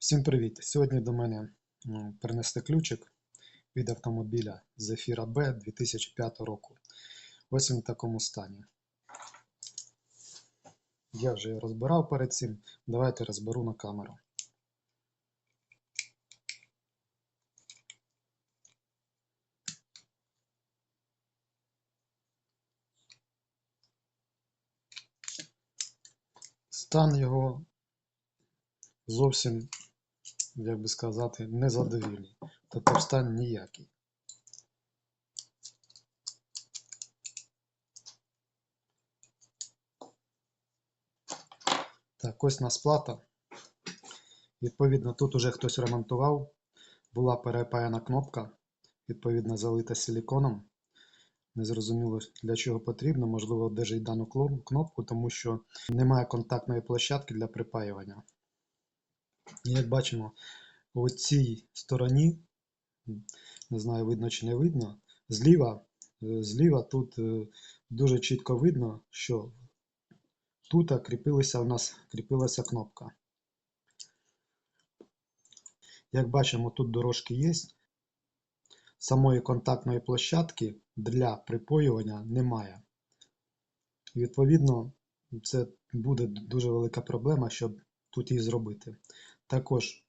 Всім привіт! Сьогодні до мене м, принесли ключик від автомобіля Zafira B 2005 року. Ось він в такому стані. Я вже його розбирав перед цим. Давайте розберу на камеру. Стан його зовсім, як би сказати, незадовільний. Тобто стан ніякий. Так, ось нас плата. Відповідно, тут уже хтось ремонтував. Була перепаяна кнопка, відповідно, залита силіконом. Незрозуміло для чого потрібно, можливо, держить дану кнопку, тому що немає контактної площадки для припаювання. І як бачимо, у цій стороні, не знаю, видно чи не видно, зліва, е, зліва тут е, дуже чітко видно, що тут кріпилася у нас кріпилася кнопка. Як бачимо, тут дорожки є. Самої контактної площадки для припоювання немає. Відповідно, це буде дуже велика проблема, щоб тут її зробити. Також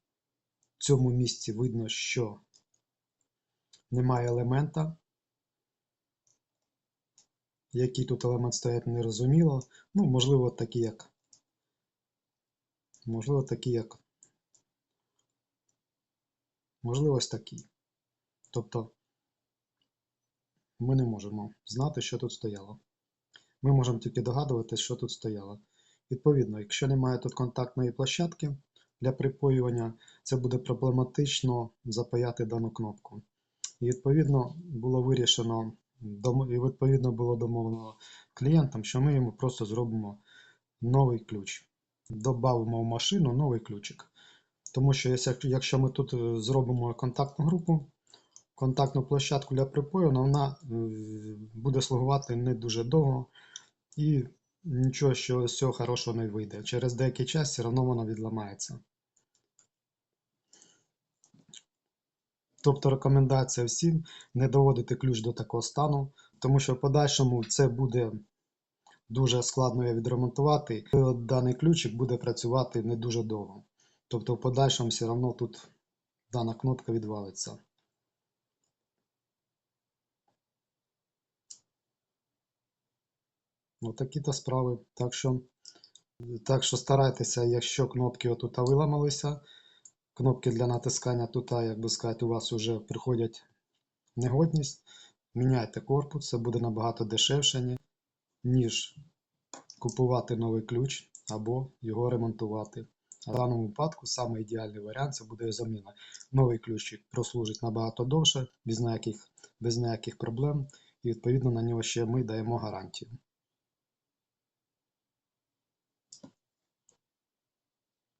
в цьому місці видно, що немає елемента. Який тут елемент стоять, не розуміло. Ну, можливо, такі як. Можливо, такі як. Можливо, ось такий. Тобто ми не можемо знати, що тут стояло. Ми можемо тільки догадуватися, що тут стояло. Відповідно, якщо немає тут контактної площадки для припоювання, це буде проблематично запаяти дану кнопку. І відповідно було вирішено, і відповідно було домовлено клієнтам, що ми йому просто зробимо новий ключ. Добавимо в машину новий ключик. Тому що якщо- ми тут е, зробимо контактну групу, контактну площадку для припою, вона е, буде слугувати не дуже довго і нічого що з цього хорошого не вийде. Через деякий час все одно вона відламається. Тобто рекомендація всім не доводити ключ до такого стану, тому що в подальшому це буде дуже складно відремонтувати. і Даний ключик буде працювати не дуже довго. Тобто в подальшому все одно тут дана кнопка відвалиться. Ось такі-то справи. Так що, так що старайтеся, якщо кнопки отут виламалися, кнопки для натискання тут, як би сказати, у вас вже приходять негодність, міняйте корпус, це буде набагато дешевше, ніж купувати новий ключ або його ремонтувати. А в даному випадку саме ідеальний варіант це буде заміна. Новий ключик прослужить набагато довше, без ніяких, без ніяких проблем, і відповідно на нього ще ми даємо гарантію.